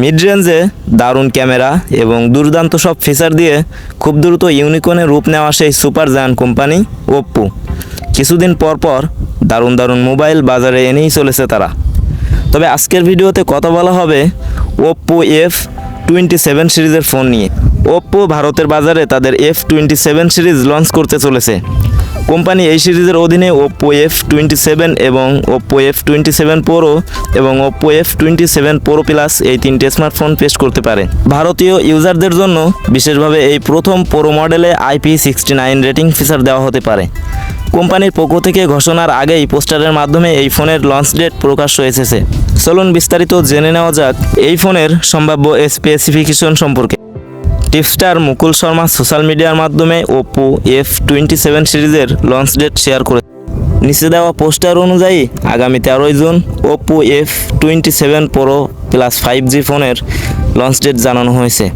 Mid রেঞ্জে দারুণ camera এবং দুর্দান্ত সব ফিচার দিয়ে খুব দ্রুত ইউনিকর্নে রূপ নেওয়া সেই সুপার জায়ান্ট কোম্পানি ওপ্পো কিছুদিন পর পর দারুণ দারুণ মোবাইল বাজারে এনেই চলেছে তারা। তবে আজকের ভিডিওতে কথা বলা হবে ওপ্পো এফ টোয়েন্টি সেভেন সিরিজের ফোন নিয়ে। ওপ্পো ভারতের বাজারে তাদের F twenty seven series launch করতে চলেছে। কোম্পানি এই সিরিজের অধীনে ওপো এফ টোয়েন্টি সেভেন এবং Oppo F twenty seven pro এবং Oppo F twenty seven pro plus এই তিনটে স্মার্টফোন পেশ করতে পারে। ভারতীয় ইউজারদের জন্য বিশেষভাবে এই প্রথম প্রো মডেলে IP sixty nine rating feature দেওয়া হতে পারে। কোম্পানির পক্ষ থেকে ঘোষণার আগেই পোস্টারের মাধ্যমে এই ফোনের লঞ্চ ডেট প্রকাশ্য এসেছে চলুন বিস্তারিত জেনে নেওয়া যাক এই ফোনের সম্ভাব্য স্পেসিফিকেশন সম্পর্কে। টিপস্টার মুকুল শর্মা সোশ্যাল মিডিয়ার মাধ্যমে ওপো এফ টোয়েন্টি সেভেন সিরিজের লঞ্চ ডেট শেয়ার করে। নিচে দেওয়া পোস্টার অনুযায়ী, আগামী তেরোই June Oppo F twenty seven pro plus five G ফোনের লঞ্চ ডেট জানানো হয়েছে।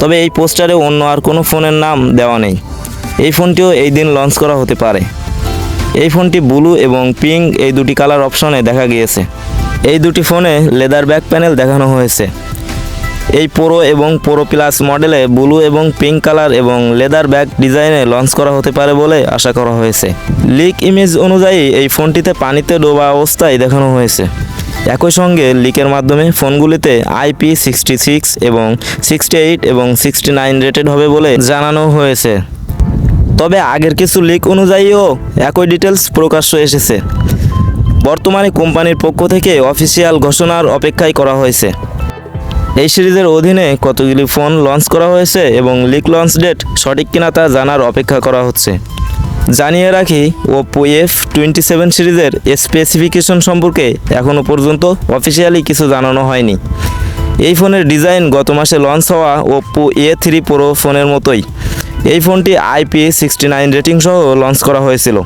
তবে এই পোস্টারে অন্য আর কোনো ফোনের নাম দেওয়া নেই। এই ফোনটিও এই দিন লঞ্চ করা হতে পারে। এই ফোনটি ব্লু এবং পিঙ্ক এই দুটি কালার অপশনে দেখা গিয়েছে। এই দুটি ফোনে লেদার ব্যাক প্যানেল দেখানো হয়েছে। এই প্রো এবং প্রো প্লাস মডেলে ব্লু এবং পিঙ্ক কালার এবং লেদার ব্যাক ডিজাইনে লঞ্চ করা হতে পারে বলে আশা করা হয়েছে। লিক ইমেজ অনুযায়ী এই ফোনটিতে পানিতে ডোবা অবস্থায় দেখানো হয়েছে। একই সঙ্গে লিকের মাধ্যমে ফোনগুলিতে আইপি সিক্সটি সিক্স এবং সিক্সটি এইট এবং সিক্সটি নাইন রেটেড হবে বলে জানানো হয়েছে। তবে আগের কিছু লিক অনুযায়ীও একই ডিটেলস প্রকাশ্য এসেছে। বর্তমানে কোম্পানির পক্ষ থেকে অফিসিয়াল ঘোষণার অপেক্ষায় করা হয়েছে। এই সিরিজের অধীনে কতগুলি ফোন লঞ্চ করা হয়েছে এবং লিক লঞ্চ ডেট সঠিক কিনা তা জানার অপেক্ষা করা হচ্ছে। জানিয়ে রাখি ওপো এফ টোয়েন্টি সেভেন সিরিজের স্পেসিফিকেশন সম্পর্কে এখনও পর্যন্ত অফিসিয়ালি কিছু জানানো হয়নি। এই ফোনের ডিজাইন গত মাসে লঞ্চ হওয়া ওপো এ থ্রি প্রো ফোনের মতোই। এই ফোনটি আইপি সিক্সটি নাইন রেটিং সহ লঞ্চ করা হয়েছিল।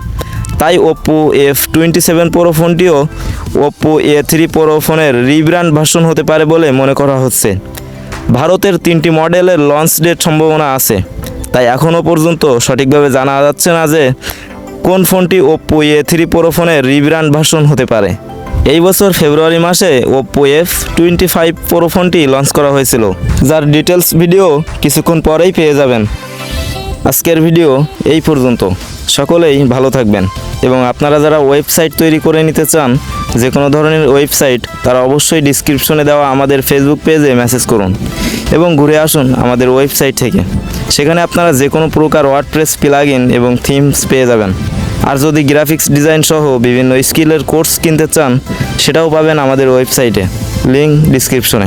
তাই Oppo F twenty seven pro ফোনটিও Oppo A three pro ফোনের রিব্র্যান্ড ভার্সন হতে পারে বলে মনে করা হচ্ছে। ভারতের তিনটি মডেলের লঞ্চ ডেট সম্ভাবনা আছে। তাই এখনও পর্যন্ত সঠিকভাবে জানা যাচ্ছে না যে কোন ফোনটি ওপ্পো এ থ্রি প্রো ফোনের রিব্র্যান্ড ভার্সন হতে পারে। এই বছর ফেব্রুয়ারি মাসে Oppo F twenty five pro ফোনটি লঞ্চ করা হয়েছিল। যার ডিটেলস ভিডিও কিছুক্ষণ পরেই পেয়ে যাবেন। আজকের ভিডিও এই পর্যন্ত। সকলেই ভালো থাকবেন। এবং আপনারা যারা ওয়েবসাইট তৈরি করে নিতে চান, যে কোনো ধরনের ওয়েবসাইট, তারা অবশ্যই ডিসক্রিপশনে দেওয়া আমাদের ফেসবুক পেজে মেসেজ করুন। এবং ঘুরে আসুন আমাদের ওয়েবসাইট থেকে। সেখানে আপনারা যে কোনো প্রকার ওয়ার্ডপ্রেস প্লাগইন এবং থিমস পেয়ে যাবেন। আর যদি গ্রাফিক্স ডিজাইন সহ বিভিন্ন স্কিলের কোর্স কিনতে চান, সেটাও পাবেন আমাদের ওয়েবসাইটে। লিঙ্ক ডিসক্রিপশনে